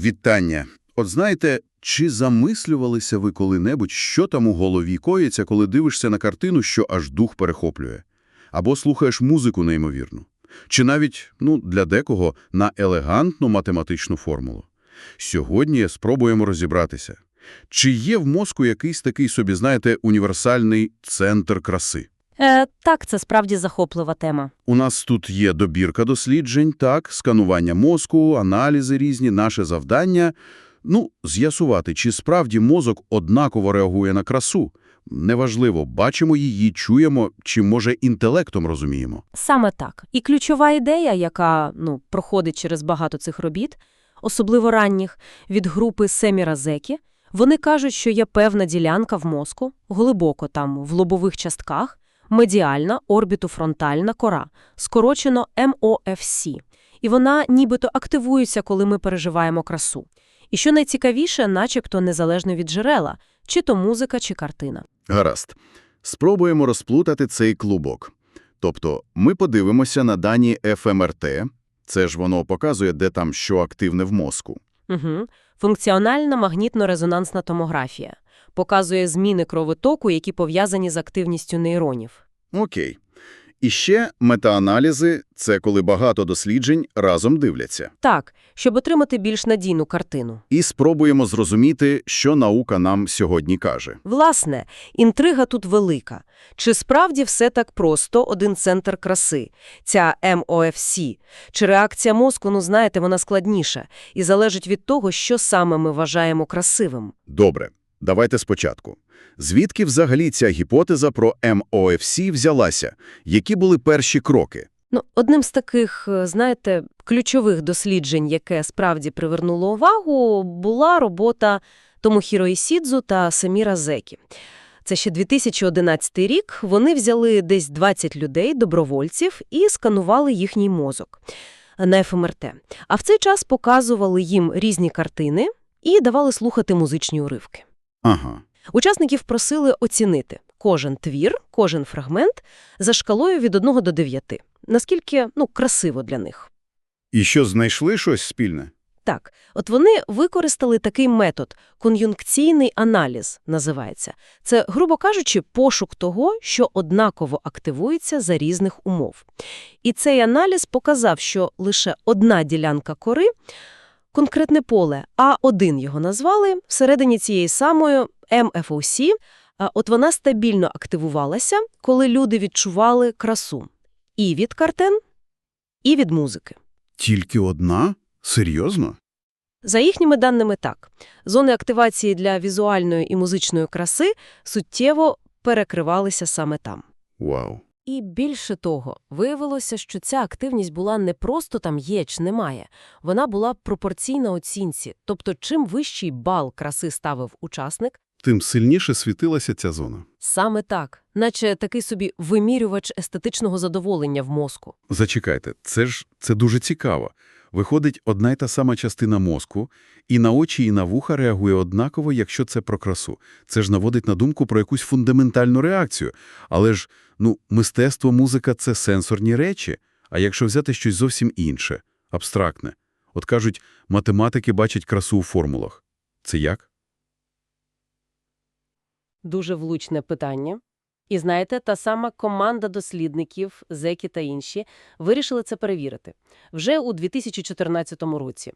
Вітання. От знаєте, чи замислювалися ви коли-небудь, що там у голові коїться, коли дивишся на картину, що аж дух перехоплює? Або слухаєш музику неймовірну? Чи навіть, ну, для декого, на елегантну математичну формулу? Сьогодні спробуємо розібратися. Чи є в мозку якийсь такий собі, знаєте, універсальний центр краси? Е, так, це справді захоплива тема. У нас тут є добірка досліджень, так, сканування мозку, аналізи різні, наше завдання. Ну, з'ясувати, чи справді мозок однаково реагує на красу. Неважливо, бачимо її, чуємо, чи, може, інтелектом розуміємо. Саме так. І ключова ідея, яка ну, проходить через багато цих робіт, особливо ранніх, від групи Семіра Зекі, вони кажуть, що є певна ділянка в мозку, глибоко там, в лобових частках, медіальна орбітофронтальна кора, скорочено MOFC. І вона нібито активується, коли ми переживаємо красу. І що найцікавіше, начебто незалежно від джерела, чи то музика, чи картина. Гаразд. Спробуємо розплутати цей клубок. Тобто, ми подивимося на дані ФМРТ, це ж воно показує, де там що активне в мозку. Угу. Функціональна магнітно-резонансна томографія показує зміни кровотоку, які пов'язані з активністю нейронів. Окей. І ще метааналізи – це коли багато досліджень разом дивляться. Так, щоб отримати більш надійну картину. І спробуємо зрозуміти, що наука нам сьогодні каже. Власне, інтрига тут велика. Чи справді все так просто один центр краси, ця MOFC? Чи реакція мозку, ну знаєте, вона складніша і залежить від того, що саме ми вважаємо красивим? Добре, давайте спочатку. Звідки взагалі ця гіпотеза про МОФС взялася? Які були перші кроки? Ну, одним з таких, е, знаєте, ключових досліджень, яке справді привернуло увагу, була робота Томохіро Ісідзу та Саміра Зекі. Це ще 2011 рік. Вони взяли десь 20 людей, добровольців, і сканували їхній мозок на ФМРТ. А в цей час показували їм різні картини і давали слухати музичні уривки. Ага. Учасників просили оцінити кожен твір, кожен фрагмент за шкалою від 1 до 9. Наскільки, ну, красиво для них. І що, знайшли щось спільне? Так, от вони використали такий метод – кон'юнкційний аналіз, називається. Це, грубо кажучи, пошук того, що однаково активується за різних умов. І цей аналіз показав, що лише одна ділянка кори, конкретне поле, А1 його назвали, всередині цієї самої МФОС, а от вона стабільно активувалася, коли люди відчували красу. І від картин, і від музики. Тільки одна? Серйозно? За їхніми даними так, зони активації для візуальної і музичної краси суттєво перекривалися саме там. Вау. І більше того, виявилося, що ця активність була не просто там є чи немає, вона була пропорційна оцінці, тобто чим вищий бал краси ставив учасник, Тим сильніше світилася ця зона. саме так, наче такий собі вимірювач естетичного задоволення в мозку. Зачекайте, це ж це дуже цікаво. Виходить, одна й та сама частина мозку, і на очі, і на вуха реагує однаково, якщо це про красу. Це ж наводить на думку про якусь фундаментальну реакцію. Але ж, ну, мистецтво, музика – це сенсорні речі. А якщо взяти щось зовсім інше, абстрактне. От кажуть, математики бачать красу у формулах. Це як? Дуже влучне питання. І знаєте, та сама команда дослідників, Зекі та інші, вирішили це перевірити. Вже у 2014 році.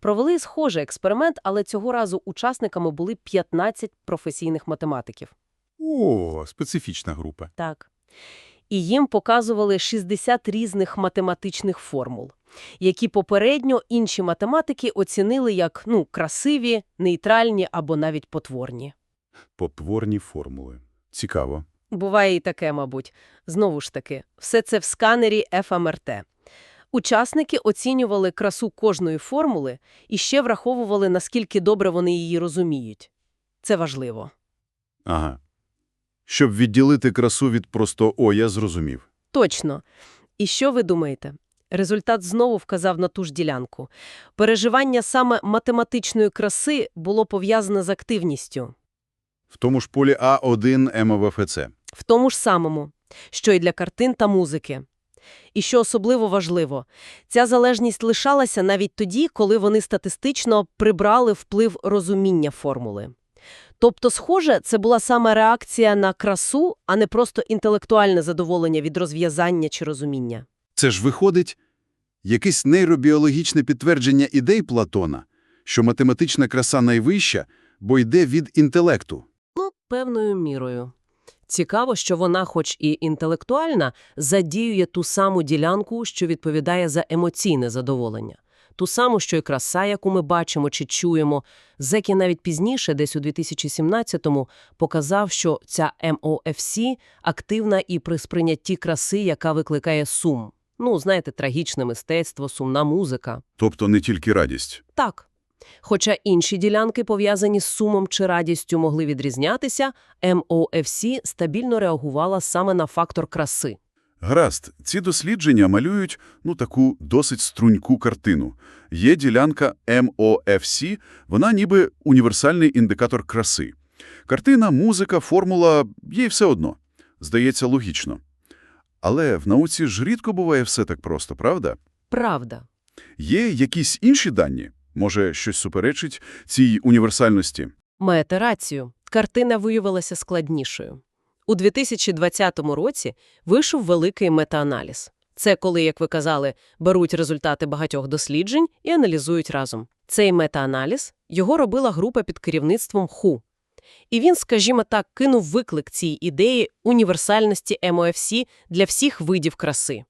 Провели схожий експеримент, але цього разу учасниками були 15 професійних математиків. О, специфічна група. Так. І їм показували 60 різних математичних формул, які попередньо інші математики оцінили як ну, красиві, нейтральні або навіть потворні. Потворні формули. Цікаво. Буває і таке, мабуть. Знову ж таки, все це в сканері ФМРТ. Учасники оцінювали красу кожної формули і ще враховували, наскільки добре вони її розуміють. Це важливо. Ага. Щоб відділити красу від просто «о, я зрозумів». Точно. І що ви думаєте? Результат знову вказав на ту ж ділянку. Переживання саме математичної краси було пов'язане з активністю. В тому ж полі А1 МВФЦ. В тому ж самому, що й для картин та музики. І що особливо важливо, ця залежність лишалася навіть тоді, коли вони статистично прибрали вплив розуміння формули. Тобто, схоже, це була саме реакція на красу, а не просто інтелектуальне задоволення від розв'язання чи розуміння. Це ж виходить якесь нейробіологічне підтвердження ідей Платона, що математична краса найвища, бо йде від інтелекту. Ну, певною мірою. Цікаво, що вона, хоч і інтелектуальна, задіює ту саму ділянку, що відповідає за емоційне задоволення. Ту саму, що й краса, яку ми бачимо чи чуємо. Зекі навіть пізніше, десь у 2017-му, показав, що ця MOFC активна і при сприйнятті краси, яка викликає сум. Ну, знаєте, трагічне мистецтво, сумна музика. Тобто не тільки радість. Так. Хоча інші ділянки, пов'язані з сумом чи радістю, могли відрізнятися, MOFC стабільно реагувала саме на фактор краси. Гаразд, ці дослідження малюють ну таку досить струньку картину. Є ділянка MOFC, вона ніби універсальний індикатор краси. Картина, музика, формула – їй все одно. Здається, логічно. Але в науці ж рідко буває все так просто, правда? Правда. Є якісь інші дані? Може, щось суперечить цій універсальності? Маєте рацію. Картина виявилася складнішою. У 2020 році вийшов великий метааналіз. Це коли, як ви казали, беруть результати багатьох досліджень і аналізують разом. Цей метааналіз його робила група під керівництвом ХУ. І він, скажімо так, кинув виклик цій ідеї універсальності МОФС для всіх видів краси.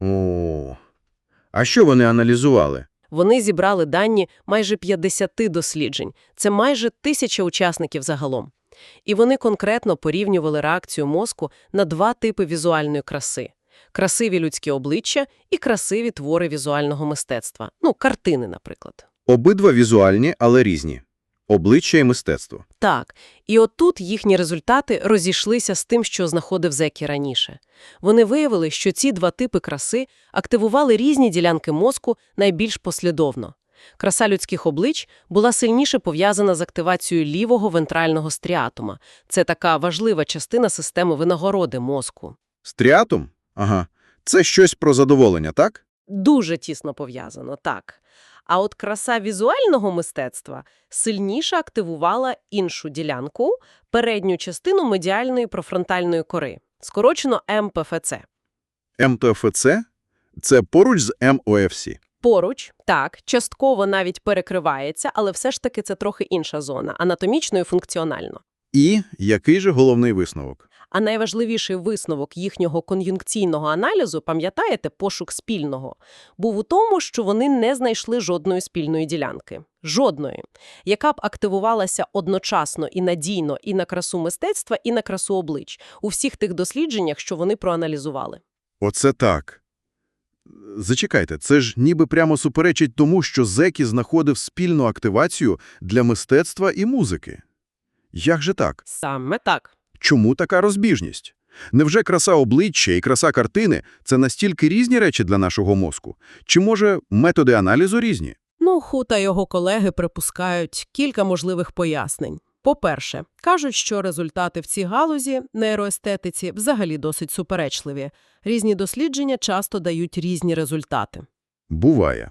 О, а що вони аналізували? Вони зібрали дані майже 50 досліджень. Це майже тисяча учасників загалом. І вони конкретно порівнювали реакцію мозку на два типи візуальної краси – красиві людські обличчя і красиві твори візуального мистецтва. Ну, картини, наприклад. Обидва візуальні, але різні. Обличчя і мистецтво. Так, і отут їхні результати розійшлися з тим, що знаходив Зекі раніше. Вони виявили, що ці два типи краси активували різні ділянки мозку найбільш послідовно. Краса людських облич була сильніше пов'язана з активацією лівого вентрального стріатума. Це така важлива частина системи винагороди мозку. Стріатум? Ага. Це щось про задоволення, так? Дуже тісно пов'язано, так. А от краса візуального мистецтва сильніше активувала іншу ділянку, передню частину медіальної профронтальної кори, скорочено МПФЦ. МТФЦ – це поруч з МОФС. Поруч, так, частково навіть перекривається, але все ж таки це трохи інша зона, анатомічно і функціонально. І який же головний висновок? А найважливіший висновок їхнього кон'юнкційного аналізу, пам'ятаєте, пошук спільного, був у тому, що вони не знайшли жодної спільної ділянки. Жодної, яка б активувалася одночасно і надійно і на красу мистецтва, і на красу облич у всіх тих дослідженнях, що вони проаналізували. Оце так. Зачекайте, це ж ніби прямо суперечить тому, що Зекі знаходив спільну активацію для мистецтва і музики. Як же так? Саме так. Чому така розбіжність? Невже краса обличчя і краса картини – це настільки різні речі для нашого мозку? Чи, може, методи аналізу різні? Ну, Ху та його колеги припускають кілька можливих пояснень. По-перше, кажуть, що результати в цій галузі, нейроестетиці, взагалі досить суперечливі. Різні дослідження часто дають різні результати. Буває.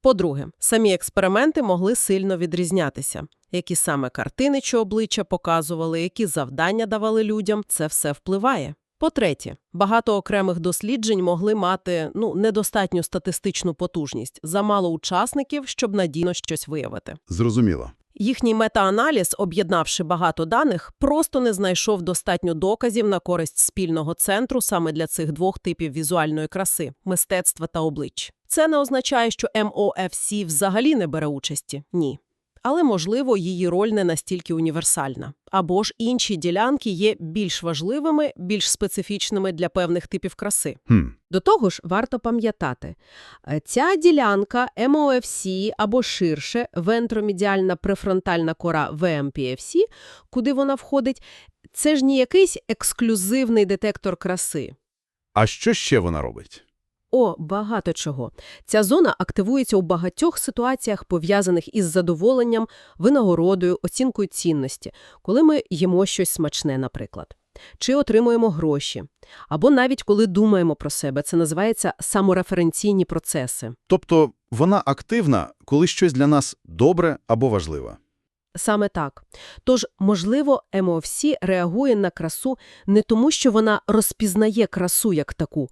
По-друге, самі експерименти могли сильно відрізнятися. Які саме картини чи обличчя показували, які завдання давали людям, це все впливає. По-третє, багато окремих досліджень могли мати ну, недостатню статистичну потужність, замало учасників, щоб надійно щось виявити. Зрозуміло. Їхній метааналіз, об'єднавши багато даних, просто не знайшов достатньо доказів на користь спільного центру саме для цих двох типів візуальної краси – мистецтва та облич. Це не означає, що MOFC взагалі не бере участі. Ні. Але, можливо, її роль не настільки універсальна. Або ж інші ділянки є більш важливими, більш специфічними для певних типів краси. Хм. До того ж, варто пам'ятати, е, ця ділянка МОФС або ширше вентромедіальна префронтальна кора ВМПФС, куди вона входить, це ж не якийсь ексклюзивний детектор краси. А що ще вона робить? О, багато чого. Ця зона активується у багатьох ситуаціях, пов'язаних із задоволенням, винагородою, оцінкою цінності, коли ми їмо щось смачне, наприклад. чи отримуємо гроші, або навіть коли думаємо про себе. Це називається самореференційні процеси. Тобто вона активна, коли щось для нас добре або важливе. Саме так. Тож, можливо, МОФСі реагує на красу не тому, що вона розпізнає красу як таку,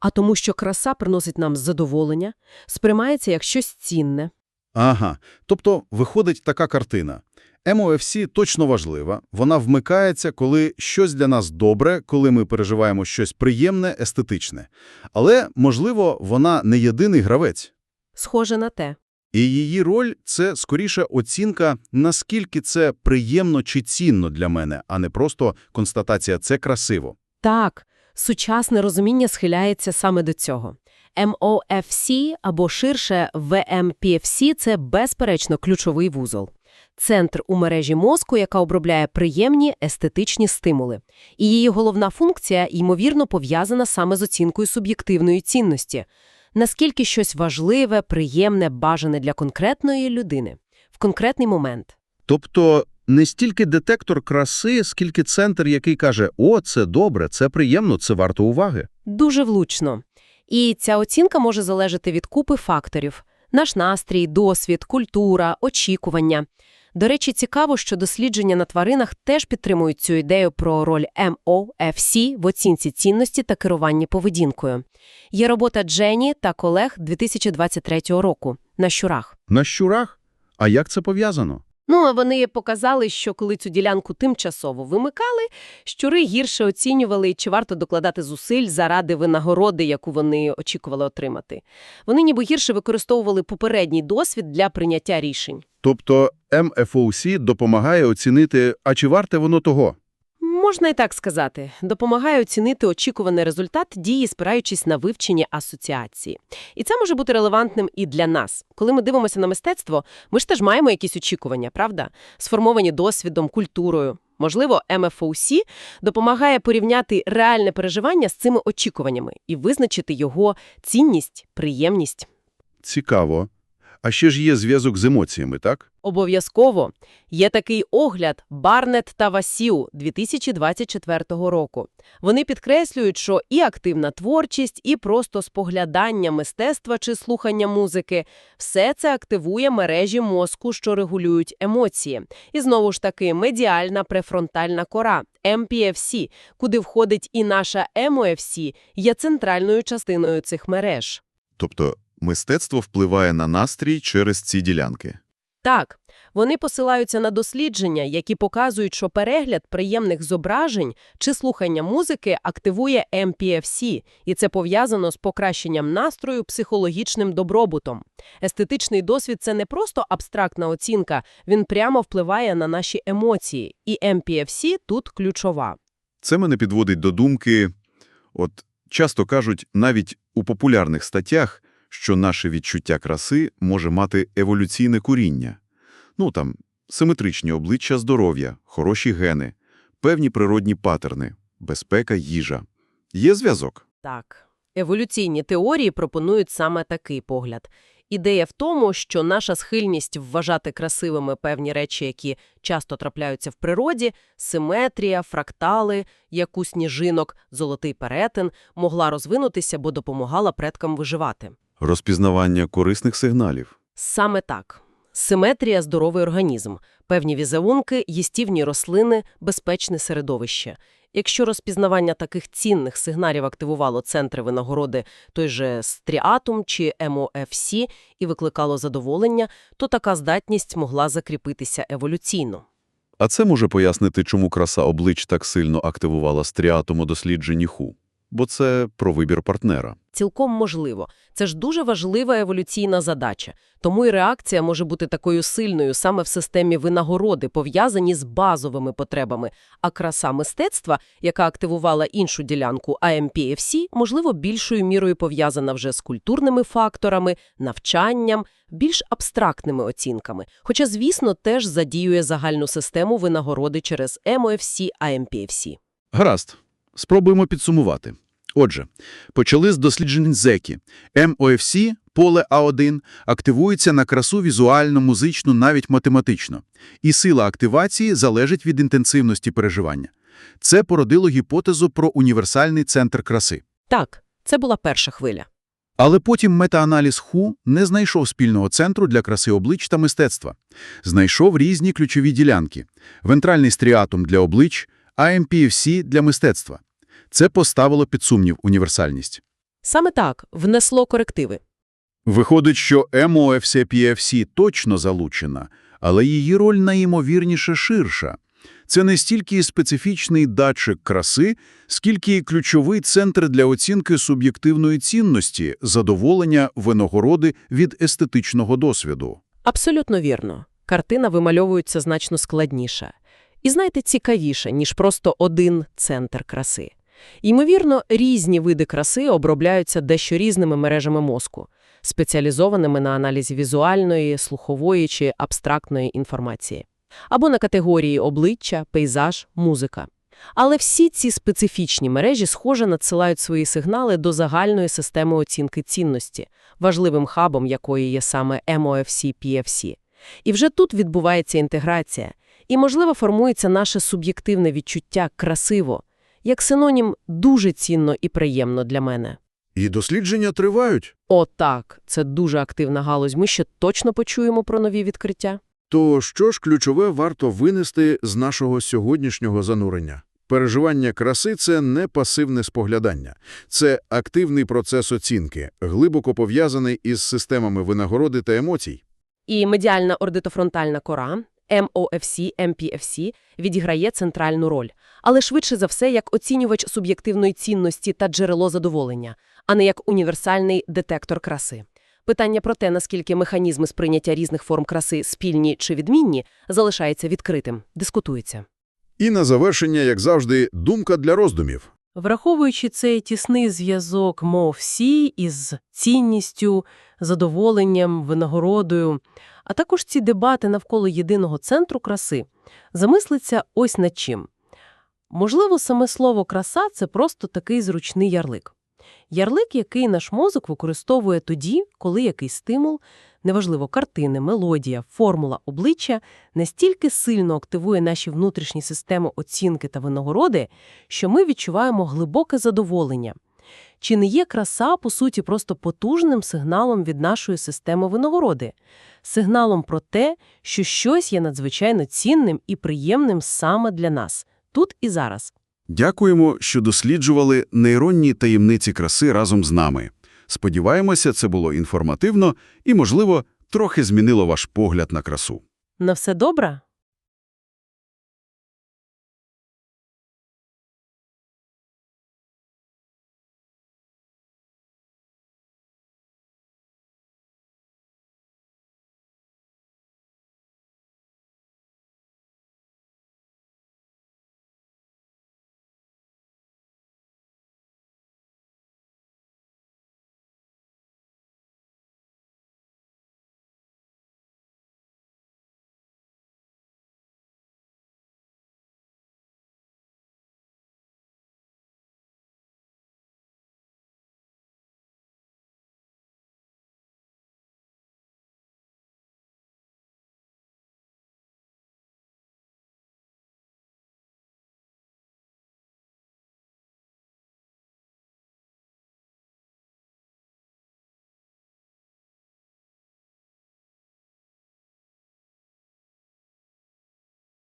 а тому, що краса приносить нам задоволення, сприймається як щось цінне. Ага, тобто виходить така картина. MOFC точно важлива, вона вмикається, коли щось для нас добре, коли ми переживаємо щось приємне, естетичне. Але, можливо, вона не єдиний гравець. Схоже на те. І її роль – це, скоріше, оцінка, наскільки це приємно чи цінно для мене, а не просто констатація «це красиво». Так, сучасне розуміння схиляється саме до цього. MOFC або ширше VMPFC – це безперечно ключовий вузол. Центр у мережі мозку, яка обробляє приємні естетичні стимули. І її головна функція, ймовірно, пов'язана саме з оцінкою суб'єктивної цінності. Наскільки щось важливе, приємне, бажане для конкретної людини в конкретний момент. Тобто не стільки детектор краси, скільки центр, який каже «О, це добре, це приємно, це варто уваги». Дуже влучно. І ця оцінка може залежати від купи факторів – наш настрій, досвід, культура, очікування. До речі, цікаво, що дослідження на тваринах теж підтримують цю ідею про роль MOFC в оцінці цінності та керуванні поведінкою. Є робота Джені та колег 2023 року на щурах. На щурах? А як це пов'язано? Ну, а вони показали, що коли цю ділянку тимчасово вимикали, щури гірше оцінювали, чи варто докладати зусиль заради винагороди, яку вони очікували отримати. Вони ніби гірше використовували попередній досвід для прийняття рішень. Тобто MFOC допомагає оцінити, а чи варте воно того? Можна і так сказати. Допомагає оцінити очікуваний результат дії, спираючись на вивчення асоціації. І це може бути релевантним і для нас. Коли ми дивимося на мистецтво, ми ж теж маємо якісь очікування, правда? Сформовані досвідом, культурою. Можливо, MFOC допомагає порівняти реальне переживання з цими очікуваннями і визначити його цінність, приємність. Цікаво. А ще ж є зв'язок з емоціями, так? Обов'язково. Є такий огляд Барнет та Васіу 2024 року. Вони підкреслюють, що і активна творчість, і просто споглядання мистецтва чи слухання музики – все це активує мережі мозку, що регулюють емоції. І знову ж таки, медіальна префронтальна кора – MPFC, куди входить і наша MOFC, є центральною частиною цих мереж. Тобто мистецтво впливає на настрій через ці ділянки. Так, вони посилаються на дослідження, які показують, що перегляд приємних зображень чи слухання музики активує MPFC, і це пов'язано з покращенням настрою, психологічним добробутом. Естетичний досвід – це не просто абстрактна оцінка, він прямо впливає на наші емоції, і MPFC тут ключова. Це мене підводить до думки, от часто кажуть навіть у популярних статтях, що наше відчуття краси може мати еволюційне коріння. Ну там, симетричні обличчя здоров'я, хороші гени, певні природні патерни, безпека, їжа. Є зв'язок? Так, еволюційні теорії пропонують саме такий погляд. Ідея в тому, що наша схильність вважати красивими певні речі, які часто трапляються в природі, симетрія, фрактали, як у сніжинок, золотий перетин, могла розвинутися, бо допомагала предкам виживати. Розпізнавання корисних сигналів. Саме так. Симетрія – здоровий організм, певні візерунки, їстівні рослини, безпечне середовище. Якщо розпізнавання таких цінних сигналів активувало центри винагороди той же стріатум чи МОФС і викликало задоволення, то така здатність могла закріпитися еволюційно. А це може пояснити, чому краса облич так сильно активувала стріатум у дослідженні ху. Бо це про вибір партнера. Цілком можливо. Це ж дуже важлива еволюційна задача. Тому і реакція може бути такою сильною саме в системі винагороди, пов'язані з базовими потребами. А краса мистецтва, яка активувала іншу ділянку AMPFC, можливо, більшою мірою пов'язана вже з культурними факторами, навчанням, більш абстрактними оцінками. Хоча, звісно, теж задіює загальну систему винагороди через MOFC, AMPFC. Гаразд. Спробуємо підсумувати. Отже, почали з досліджень ЗЕКІ. MOFC, поле А1, активується на красу візуально, музично, навіть математично. І сила активації залежить від інтенсивності переживання. Це породило гіпотезу про універсальний центр краси. Так, це була перша хвиля. Але потім метааналіз Ху не знайшов спільного центру для краси облич та мистецтва. Знайшов різні ключові ділянки – вентральний стріатум для облич, AMPFC для мистецтва. Це поставило під сумнів універсальність. Саме так внесло корективи. Виходить, що MOFC-PFC точно залучена, але її роль найімовірніше ширша. Це не стільки специфічний датчик краси, скільки ключовий центр для оцінки суб'єктивної цінності, задоволення винагороди від естетичного досвіду. Абсолютно вірно. Картина вимальовується значно складніше. І, знаєте, цікавіше, ніж просто один центр краси. Ймовірно, різні види краси обробляються дещо різними мережами мозку, спеціалізованими на аналізі візуальної, слухової чи абстрактної інформації. Або на категорії обличчя, пейзаж, музика. Але всі ці специфічні мережі, схоже, надсилають свої сигнали до загальної системи оцінки цінності, важливим хабом якої є саме MOFC-PFC. І вже тут відбувається інтеграція, і, можливо, формується наше суб'єктивне відчуття «красиво», як синонім «дуже цінно і приємно для мене». І дослідження тривають. О, так, це дуже активна галузь. Ми ще точно почуємо про нові відкриття. То що ж ключове варто винести з нашого сьогоднішнього занурення? Переживання краси – це не пасивне споглядання. Це активний процес оцінки, глибоко пов'язаний із системами винагороди та емоцій. І медіальна ордитофронтальна кора, MOFC, MPFC, відіграє центральну роль, але швидше за все як оцінювач суб'єктивної цінності та джерело задоволення, а не як універсальний детектор краси. Питання про те, наскільки механізми сприйняття різних форм краси спільні чи відмінні, залишається відкритим, дискутується. І на завершення, як завжди, думка для роздумів. Враховуючи цей тісний зв'язок MOFC із цінністю, задоволенням, винагородою, а також ці дебати навколо єдиного центру краси, замислиться ось над чим. Можливо, саме слово «краса» – це просто такий зручний ярлик. Ярлик, який наш мозок використовує тоді, коли якийсь стимул, неважливо картини, мелодія, формула, обличчя, настільки сильно активує наші внутрішні системи оцінки та винагороди, що ми відчуваємо глибоке задоволення. Чи не є краса, по суті, просто потужним сигналом від нашої системи винагороди? Сигналом про те, що щось є надзвичайно цінним і приємним саме для нас, тут і зараз. Дякуємо, що досліджували нейронні таємниці краси разом з нами. Сподіваємося, це було інформативно і, можливо, трохи змінило ваш погляд на красу. На все добре?